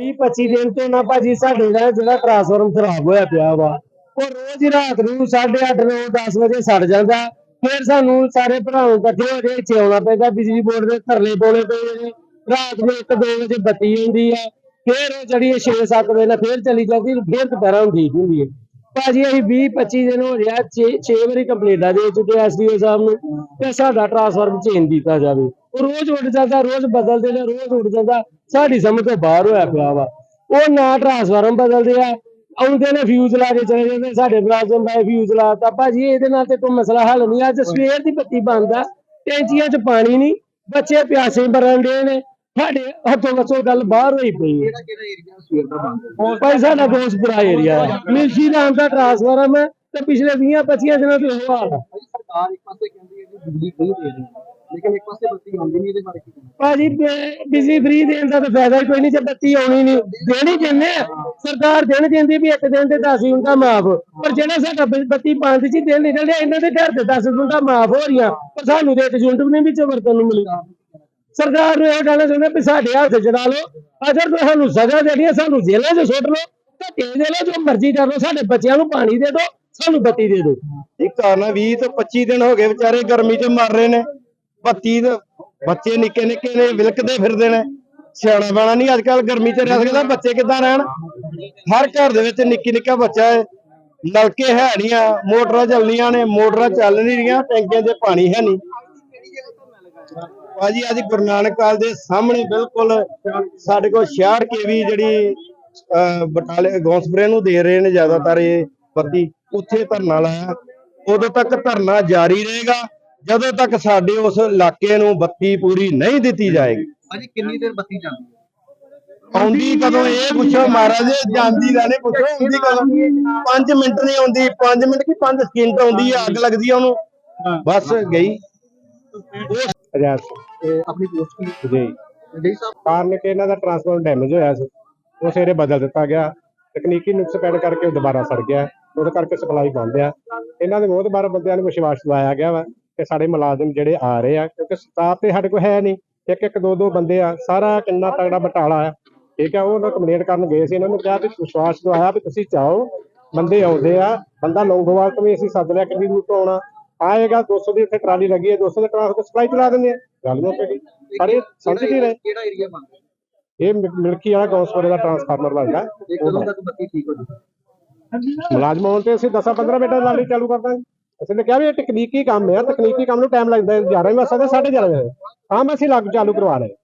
20 25 ਦਿਨ ਤੋਂ ਨਾ ਭਾਜੀ ਸਾਡੇ ਦਾ ਜਿਹੜਾ ਟਰਾਂਸਫਾਰਮ ਖਰਾਬ ਹੋਇਆ ਪਿਆ ਵਾ। ਉਹ ਰੋਜ਼ ਹੀ ਰਾਤ ਨੂੰ 8:30 9 10 ਵਜੇ ਸੜ ਜਾਂਦਾ। ਫਿਰ ਸਾਨੂੰ ਸਾਰੇ ਭਰਾਵਾਂ ਇਕੱਠੇ ਹੋ ਕੇ ਇੱਥੇ ਆਉਣਾ ਪੈਂਦਾ, ਬਿਜਲੀ ਬੋਰਡ ਦੇ ਧਰਨੇ ਪਾਉਣੇ ਪਏ ਨੇ। ਰਾਤ ਨੂੰ 1 2 ਵਜੇ ਬੱਤੀ ਹੁੰਦੀ ਆ। ਫਿਰ ਉਹ ਜਿਹੜੀ 6 7 ਵਜੇ ਨਾਲ ਫਿਰ ਚਲੀ ਜਾਂਦੀ ਫਿਰ ਦੁਪਹਿਰਾਂ ਨੂੰ ਠੀਕ ਹੁੰਦੀ ਹੈ ਭਾਜੀ, ਅਸੀਂ 20 25 ਦਿਨ ਹੋ ਗਿਆ 6 6 ਵਾਰੀ ਕੰਪਲੇਂਟਾਂ ਦੇ ਚੁੱਕੇ ਐਸਡੀਓ ਸਾਹਿਬ ਨੂੰ ਤੇ ਸਾਡਾ ਟਰਾਂਸਫਾਰਮ ਚੇਂਜ ਕੀਤਾ ਜਾਵੇ। ਉਹ ਰੋਜ਼ ਉੱਡ ਜਾਂਦਾ ਰੋਜ਼ ਬਦਲਦੇ ਨੇ ਰੋਜ਼ ਉੱਡ ਜਾਂਦਾ। ਸਾਡੀ ਸਮਝ ਤੋਂ ਬਾਹਰ ਹੋਇਆ ਪਿਆ ਵਾ। ਉਹ ਨਾ ਟਰਾਂਸਫਾਰਮ ਬਦਲਦੇ ਆ। ਆਉਂਦੇ ਨੇ ਫਿਊਜ਼ ਲਾ ਕੇ ਚਲੇ ਜਾਂਦੇ ਸਾਡੇ ਬਲਾਜ਼ਮ ਬਾਈ ਫਿਊਜ਼ ਲਾਤਾ ਭਾਜੀ ਇਹਦੇ ਨਾਲ ਤੇ ਕੋਈ ਮਸਲਾ ਹੱਲ ਨਹੀਂ ਅੱਜ ਸਵੇਰ ਦੀ ਬੱਤੀ ਬੰਦ ਆ। ਟੈਂਕੀਆਂ 'ਚ ਪਾਣੀ ਨਹੀਂ। ਬੱਚੇ ਪਿਆਸੇ ਮਰਨ ਦੇ ਨੇ। ਸਾਡੇ ਹੱਥੋਂ ਵੱਸੋਂ ਗੱਲ ਬਾਹਰ ਹੋਈ ਪਈ ਹੈ ਕਿਹੜਾ ਕਿਹੜਾ ਏਰੀਆ ਸਵੇਰ ਦਾ ਬੰਦ? ਭਾਈ ਸਾਡਾ ਦੋਸਤਪੁਰਾ ਏਰੀਆ ਹੈ ਮਿਲਸ਼ੀ ਨਾਮ ਦਾ ਟਰਾਂਸਫਾਰਮ ਹੈ ਤੇ ਪਿਛਲੇ 20 25 ਦਿਨਾਂ ਤੋਂ ਹਾਲ ਹੈ ਸਰਕਾਰ ਇੱਕ ਪਾਸੇ ਕਹਿੰਦੀ ਹੈ ਕਿ ਬਿਜਲੀ ਫ੍ਰੀ ਦੇ ਰਹੀ। ਹੈ ਲੇਕਿਨ ਇੱਕ ਪਾਸੇ ਬੱਤੀ ਆਉਂਦੀ ਨਹੀਂ ਇਹਦੇ ਬਾਰੇ ਕੀ ਕਹਿਣਾ? ਭਾਜੀ ਬਿਜਲੀ ਫ੍ਰੀ ਦੇਣ ਦਾ ਤਾਂ ਫਾਇਦਾ ਹੀ ਕੋਈ ਨਹੀਂ ਜੇ ਬੱਤੀ ਆਉਣੀ ਨਹੀਂ। ਦੇਣੀ ਆ? ਸਰਕਾਰ ਦੇਣ ਦਿੰਦੀ ਵੀ ਇੱਕ ਦਿਨ ਤੇ 10 ਯੂਨਿਟਾਂ ਮਾਫ। ਪਰ ਜਿਹੜਾ ਸਾਡਾ ਬੱਤੀ ਪੰਜ ਚ ਹੀ ਦਿਨ ਨਿਕਲਦੇ ਇਹਨਾਂ ਦੇ ਘਰ ਤੇ 10 ਯੂਨਿਟਾਂ ਮਾਫ ਹੋ ਰਹੀਆਂ। ਪਰ ਸਾਨੂੰ ਤੇ ਇੱਕ ਯੂਨਿਟ ਵੀ ਨਹੀਂ ਵਿੱਚੋਂ ਵਰਤਣ ਨੂੰ ਮਿਲੀ ਸਰਕਾਰ ਨੂੰ ਇਹ ਕਹਿਣਾ ਚਾਹੁੰਦੇ ਵੀ ਸਾਡੇ ਹੱਥ ਚੜਾ ਲਓ। ਅਗਰ ਤੁਹਾਨੂੰ ਸਜ਼ਾ ਦੇਣੀ ਹੈ ਸਾਨੂੰ ਜੇਲ੍ਹਾਂ 'ਚ ਸੁੱਟ ਲਓ। ਧੱਕੇ ਦੇ ਲਓ ਜੋ ਮਰਜ਼ੀ ਕਰ ਲਓ। ਸਾਡੇ ਬੱਚਿਆਂ ਨੂੰ ਪਾਣੀ ਦੇ ਦਿਓ ਸਾਨੂੰ ਬੱਤੀ ਦੇ ਦਿਓ। ਇੱਕ ਕਾਰਨ 20 ਤੋਂ 25 ਦਿਨ ਹੋ ਗਏ ਵਿਚਾਰੇ ਗਰਮੀ 'ਚ ਮਰ ਰਹੇ ਨੇ। ਬੱਤੀ ਦੇ ਬੱਚੇ ਨਿੱਕੇ ਨਿੱਕੇ ਨੇ ਵਿਲਕਦੇ ਫਿਰਦੇ ਨੇ। ਸਿਆਣਾ ਬਾਣਾ ਨਹੀਂ ਅੱਜ ਕੱਲ ਗਰਮੀ 'ਚ ਰਹਿ ਸਕਦਾ ਬੱਚੇ ਕਿੱਦਾਂ ਰਹਿਣ? ਹਰ ਘਰ ਦੇ ਵਿੱਚ ਨਿੱਕੀ ਨਿੱਕਾ ਬੱਚਾ ਹੈ। ਨਲਕੇ ਹੈ ਨਹੀਂ ਆ ਮੋਟਰਾਂ ਚੱਲਣੀਆਂ ਨੇ ਮੋਟਰਾਂ ਚੱਲ ਨਹੀਂ ਰਹੀਆਂ ਟੈਂਕੀਆਂ 'ਚ ਪਾਣੀ ਹੈ ਨਹੀਂ। ਭਾਜੀ ਅੱਜ ਗੁਰੂ ਨਾਨਕ ਕਾਲ ਦੇ ਸਾਹਮਣੇ ਬਿਲਕੁਲ ਸਾਡੇ ਕੋਲ 66 ਕੇਵੀ ਜਿਹੜੀ ਅਹ, ਬਟਾਲੇ ਗੌਂਸਪਰੇ ਨੂੰ ਦੇ ਰਹੇ ਨੇ ਜ਼ਿਆਦਾਤਰ ਇਹ ਬੱਤੀ ਉੱਥੇ ਧਰਨਾ ਲਾਇਆ। ਉਦੋਂ ਤੱਕ ਧਰਨਾ ਜਾਰੀ ਰਹੇਗਾ। ਜਦੋਂ ਤੱਕ ਸਾਡੇ ਉਸ ਇਲਾਕੇ ਨੂੰ ਬੱਤੀ ਪੂਰੀ ਨਹੀਂ ਦਿੱਤੀ ਜਾਏਗੀ। ਭਾਜੀ ਕਿੰਨੀ ਦੇਰ ਬੱਤੀ ਜਾਂਦੀ ਹੈ? ਆਉਂਦੀ ਕਦੋਂ? ਇਹ ਪੁੱਛੋ ਮਹਾਰਾਜ ਜਾਂਦੀ ਦਾ ਨਹੀਂ ਪੁੱਛੋ ਆਉਂਦੀ ਕਦੋਂ? 5 ਮਿੰਟ ਨਹੀਂ ਆਉਂਦੀ 5 ਮਿੰਟ ਕੀ 5 ਸਕਿੰਟ ਆਉਂਦੀ ਹੈ ਅੱਗ ਲੱਗਦੀ ਹੈ ਉਹਨੂੰ। ਬਸ ਗਈ। ਅਜਾਸ ਤੇ ਆਪਣੀ ਪੋਸਟ ਕੀ? ਜੀ। ਜੀ ਸਾਹਿਬ? ਕਾਰਨ ਕਿ ਇਹਨਾਂ ਦਾ ਟਰਾਂਸਫਾਰਮਰ ਡੈਮੇਜ ਹੋਇਆ ਸੀ। ਉਹ ਸਵੇਰੇ ਬਦਲ ਦਿੱਤਾ ਗਿਆ। ਤਕਨੀਕੀ ਨੁਕਸ ਪੈਣ ਕਰਕੇ ਉਹ ਦੁਬਾਰਾ ਸੜ ਗਿਆ। ਉਹਦੇ ਕਰਕੇ ਸਪਲਾਈ ਬੰਦ ਆ। ਇਹਨਾਂ ਦੇ ਬਹੁਤ ਬਾਰ ਬੰਦਿਆਂ ਨੂੰ ਵਿਸ਼ਵਾਸ ਦਿਵਾਇਆ ਗਿਆ ਵਾ। ਕਿ ਸਾਡੇ ਮੁਲਾਜ਼ਮ ਜਿਹੜੇ ਆ ਰਹੇ ਆ ਕਿਉਂਕਿ ਸਟਾਫ ਤੇ ਸਾਡੇ ਕੋਲ ਹੈ ਨਹੀਂ ਇੱਕ ਇੱਕ ਦੋ ਦੋ ਬੰਦੇ ਆ ਸਾਰਾ ਕਿੰਨਾ ਤਗੜਾ ਬਟਾਲਾ ਆ। ਠੀਕ ਆ ਉਹ ਉਹਨਾਂ ਕੰਪਲੇਂਟ ਕਰਨ ਗਏ ਸੀ ਇਹਨਾਂ ਨੂੰ ਕਿਹਾ ਵੀ ਵਿਸ਼ਵਾਸ ਦਿਵਾਇਆ ਵੀ ਤੁਸੀਂ ਚਾਹੋ ਬੰਦੇ ਆਉਂਦੇ ਆ ਬੰਦਾ ਲੌਂਗੋਵਾਲ ਤੋਂ ਵੀ ਅਸੀਂ ਸੱਦ ਲਿਆ ਕਿੰਨੀ ਦੂਰ ਤੋਂ ਆਉਣਾ। ਆਏਗਾ 200 ਦੀ ਉੱਥੇ ਟਰਾਲੀ ਲੱਗੀ ਹੈ 200 ਦੇ ਟਰਾਂਸਪੋਰਟ ਸਪਲਾਈ ਚਲਾ ਦਿੰਦੇ ਆ। ਗੱਲ ਮੁੱਕ ਗਈ ਇਹ ਸਮਝ ਨਹੀਂ ਰਹੇ। ਕਿਹੜਾ ਏਰੀਆ ਹੈ? ਇਹ ਮਿਲਕੀ ਵਾਲਾ ਗੌਸਪੁਰੇ ਦਾ ਟਰਾਂਸਫਾਰਮਰ ਲੱਗਦਾ ਤੇ ਕਦੋਂ ਤੱਕ ਬੱਤੀ ਠੀਕ ਹੋ ਜਾਊਗੀ? ਮੁਲਾਜ਼ਮ ਆਉਣ ਤੇ ਅਸੀਂ 10 15 ਮਿੰਟਾਂ ਲਾਲੀ ਚਾਲੂ ਕਰ ਦਾਂਗੇ। ਅਸੀਂ ਨੇ ਕਿਹਾ ਵੀ ਇਹ ਤਕਨੀਕੀ ਕੰਮ ਹੈ, ਤਕਨੀਕੀ ਕੰਮ ਨੂੰ ਟਾਈਮ ਲੱਗਦਾ ਹੈ 11 ਵਜੇ ਸਕਦਾ 11:30 ਵਜੇ ਕੰਮ ਅਸੀਂ ਲੱਗ ਚਾਲੂ ਕਰਵਾ ਰਹੇ।